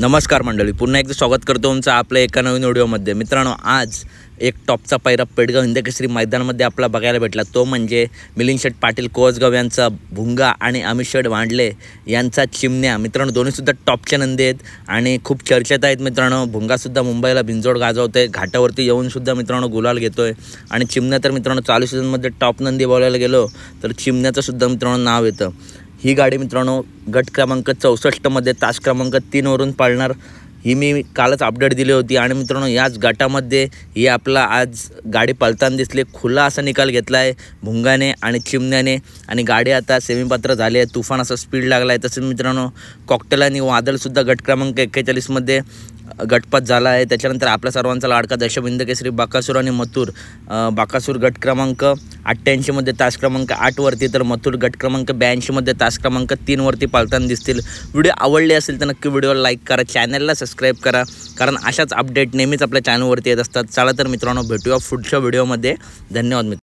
नमस्कार मंडळी पुन्हा एकदा स्वागत करतो तुमचं आपल्या एका नवीन व्हिडिओमध्ये मित्रांनो आज एक टॉपचा पैरा पेडगाव हिंदकेसरी मैदानामध्ये आपला बघायला भेटला. तो म्हणजे मिलिंद शेठ पाटील कोसगाव यांचा भुंगा आणि अमित शेठ वांडले यांचा चिमण्या. मित्रांनो दोन्हीसुद्धा टॉपच्या नंदी आहेत आणि खूप चर्चेत आहेत मित्रांनो. भुंगासुद्धा मुंबईला भिंजोड गाजवतोय. घाटावरती येऊनसुद्धा मित्रांनो गुलाल घेतोय. आणि चिमण्या तर मित्रांनो चालू सीझनमध्ये टॉप नंदी बोलायला गेलो तर चिमण्याचंसुद्धा मित्रांनो नाव येतं. ही गाडी मित्रांनो गट क्रमांक चौसष्टमध्ये तास क्रमांक तीनवरून पाळणार. ही मी कालच अपडेट दिली होती आणि मित्रांनो याच गटामध्ये ही आपला आज गाडी पळताना दिसली. खुला असा निकाल घेतला आहे भुंगाने आणि चिमण्याने. आणि गाडी आता सेमीपात्र झाली आहे. तुफान असा स्पीड लागला आहे तसेच मित्रांनो कॉकटेल आणि वादळसुद्धा गट क्रमांक एक्केचाळीसमध्ये गटपात झाला आहे. त्याच्यानंतर आपल्या सर्वांचा लाडका दशबिंद केसरी बाकासूर आणि मथुर. बाकासूर गट क्रमांक अठ्ठ्याऐंशीमध्ये तास क्रमांक आठवरती तर मथुर गट क्रमांक ब्याऐंशीमध्ये तास क्रमांक तीनवरती पाळताना दिसतील. व्हिडिओ आवडले असेल तर नक्की व्हिडिओला लाईक करा चॅनलला सबस्क्राईब करा कारण अशाच अपडेट नेहमीच आपल्या चॅनलवरती येत असतात. चला तर मित्रांनो भेटूया पुढच्या व्हिडिओमध्ये धन्यवाद मित्र